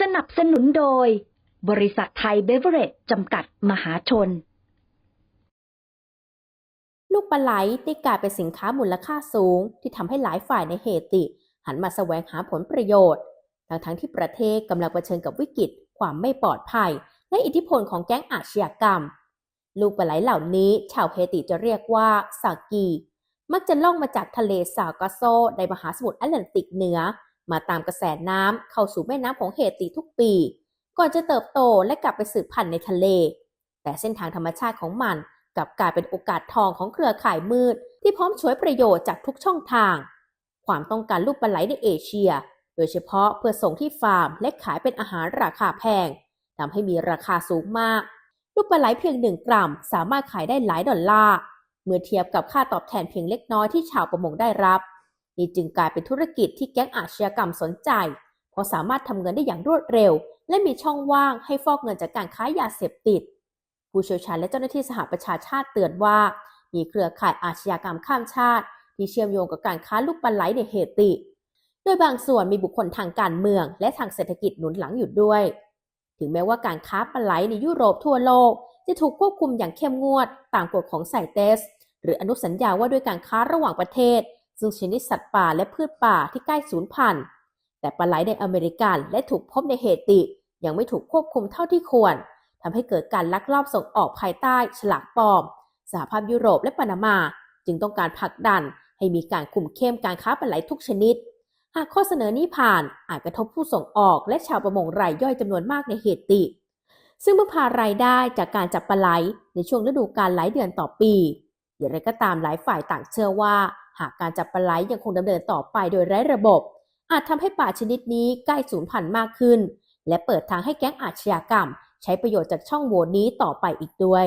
สนับสนุนโดย บริษัทไทยเบเวอเรจจำกัดมหาชน ลูกปลาไหลได้กลายเป็นสินค้ามูลค่าสูง ที่ทำให้หลายฝ่ายในเฮติ หันมาแสวงหาผลประโยชน์ ทั้งทั้งที่ประเทศกำลังเผชิญกับวิกฤต ความไม่ปลอดภัย และอิทธิพลของแก๊งอาชญากรรม ลูกปลาไหลเหล่านี้ ชาวเฮติจะเรียกว่าซากี มักจะล่องมาจากทะเลซากาโซในมหาสมุทรแอตแลนติกเหนือ มาตามกระแสน้ำเข้าสู่แม่น้ำของเฮติทุกปี ก่อนจะเติบโตและกลับไปสืบพันธุ์ในทะเล แต่เส้นทางธรรมชาติของมันกลับกลายเป็นโอกาสทองของเครือข่ายมืด ที่พร้อมช่วยประโยชน์จากทุกช่องทาง ความต้องการลูกปลาไหลในเอเชีย โดยเฉพาะเพื่อส่งที่ฟาร์มและขายเป็นอาหารราคาแพงทำให้มีราคาสูงมาก ลูกปลาไหลเพียงหนึ่งกรัมสามารถขายได้หลายดอลลาร์เมื่อเทียบกับค่าตอบแทนเพียงเล็กน้อยที่ชาวประมงได้รับ นี่จึงกลายเป็นธุรกิจที่แก๊งอาชญากรรมสนใจ เพราะสามารถทำเงินได้อย่างรวดเร็ว และมีช่องว่างให้ฟอกเงินจากการค้ายาเสพติด ผู้เชี่ยวชาญและเจ้าหน้าที่สหประชาชาติเตือนว่า มีเครือข่ายอาชญากรรมข้ามชาติ ที่เชื่อมโยงกับการค้าลูกปลาไหลในเฮติ โดยบางส่วนมีบุคคลทางการเมือง และทางเศรษฐกิจหนุนหลังอยู่ด้วย ถึงแม้ว่าการค้าปลาไหลในยุโรปทั่วโลก จะถูกควบคุมอย่างเข้มงวดตามกฎของไซเตสหรืออนุสัญญาว่าด้วยการค้าระหว่างประเทศ ซึ่งชนิดสัตว์ป่าและพืชป่าที่ใกล้สูญพันธุ์ แต่ปลาไหลในอเมริกันและถูกพบในเฮติ ยังไม่ถูกควบคุมเท่าที่ควรทำให้เกิดการลักลอบส่งออกภายใต้ฉลากปลอม สหภาพยุโรปและปานามา จึงต้องการผลักดัน ให้มีการคุมเข้มการค้าปลาไหลทุกชนิด หากข้อเสนอนี้ผ่านอาจกระทบผู้ส่งออกและชาวประมงรายย่อยจำนวนมากในเฮติ ซึ่งพึ่งพารายได้จากการจับปลาไหลในช่วงฤดูกาลหลายเดือนต่อปีอย่างไรก็ตามหลายฝ่ายต่างเชื่อว่า หากการจับปลาไหลยังคงดำเนินต่อไปโดยไร้ระบบ อาจทำให้ป่าชนิดนี้ใกล้สูญพันธุ์มากขึ้น และเปิดทางให้แก๊งอาชญากรรม ใช้ประโยชน์จากช่องโหว่นี้ต่อไปอีกด้วย